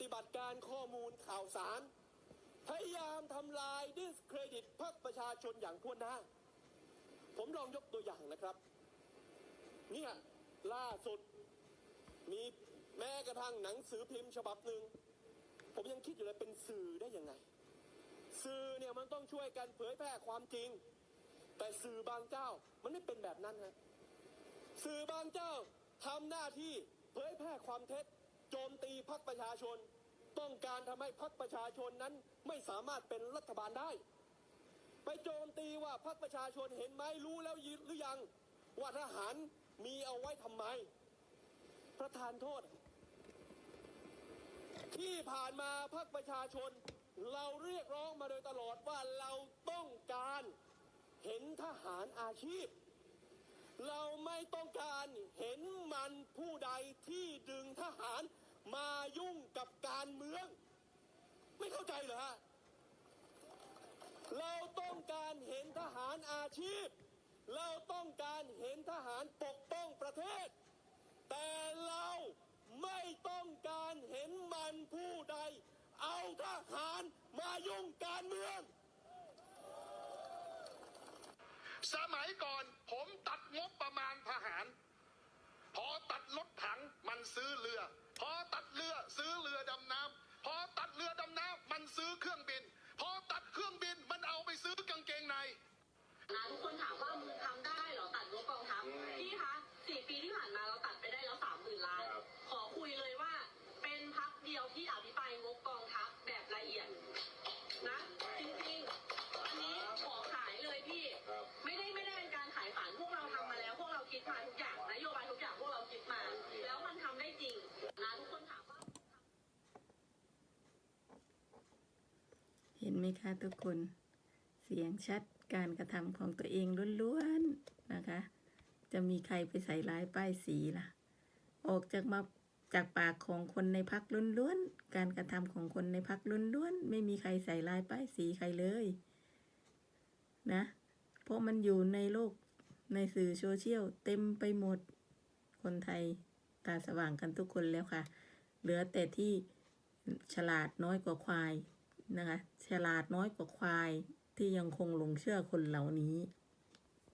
ฏิบัติการข้อมูลข่าวสาร พยายามทำลายดิสเครดิตพรรคประชาชนอย่างทั่วหน้า ผมลองยกตัวอย่างนะครับ เนี่ยล่าสุดมีแม้กระทั่งหนังสือพิมพ์ฉบับหนึ่ง ผมยังคิดอยู่เลยเป็นสื่อได้ยังไง สื่อเนี่ยมันต้องช่วยกันเผยแพร่ความจริง แต่สื่อบางเจ้ามันไม่เป็นแบบนั้นฮะสื่อบางเจ้าทำหน้าที่เผยแพร่ความเท็จ โจมตีพรรคประชาชน ต้องการทำให้พรรคประชาชนนั้นไม่สามารถเป็นรัฐบาลได้ ไปโจมตีว่าพรรคประชาชนเห็นไหมรู้แล้วหรือยัง ว่าทหารมีเอาไว้ทำไม ประธานโทษ ที่ผ่านมาพรรคประชาชน เราเรียกร้องมาโดยตลอดว่าเราต้องการเห็นทหารอาชีพ มายุ่งกับการเมือง ไม่เข้าใจเหรอฮะเราต้องการเห็นทหารอาชีพ เราต้องการเห็นทหารปกป้องประเทศ แต่เราไม่ต้องการเห็นมันผู้ใด เอาทหารมายุ่งการเมืองสมัยก่อนผมตัดงบประมาณทหาร พอตัดรถถังมันซื้อเรือ พอตัดเรือซื้อเรือดำน้ำพอตัดเรือดำน้ำมันซื้อเครื่องบิน เห็นไหมคะทุกคน เสียงชัดการกระทำของตัวเองล้วนๆนะคะ จะมีใครไปใส่ร้ายป้ายสีล่ะ ออกจากมาจากปากของคนในพักล้วนๆ การกระทำของคนในพักล้วนๆ ไม่มีใครใส่ร้ายป้ายสีใครเลยนะ เพราะมันอยู่ในโลกในสื่อโซเชียลเต็มไปหมด คนไทยตาสว่างกันทุกคนแล้วค่ะ เหลือแต่ที่ฉลาดน้อยกว่าควาย นะคะฉลาดน้อยกว่าควายที่ยังคงหลงเชื่อคนเหล่านี้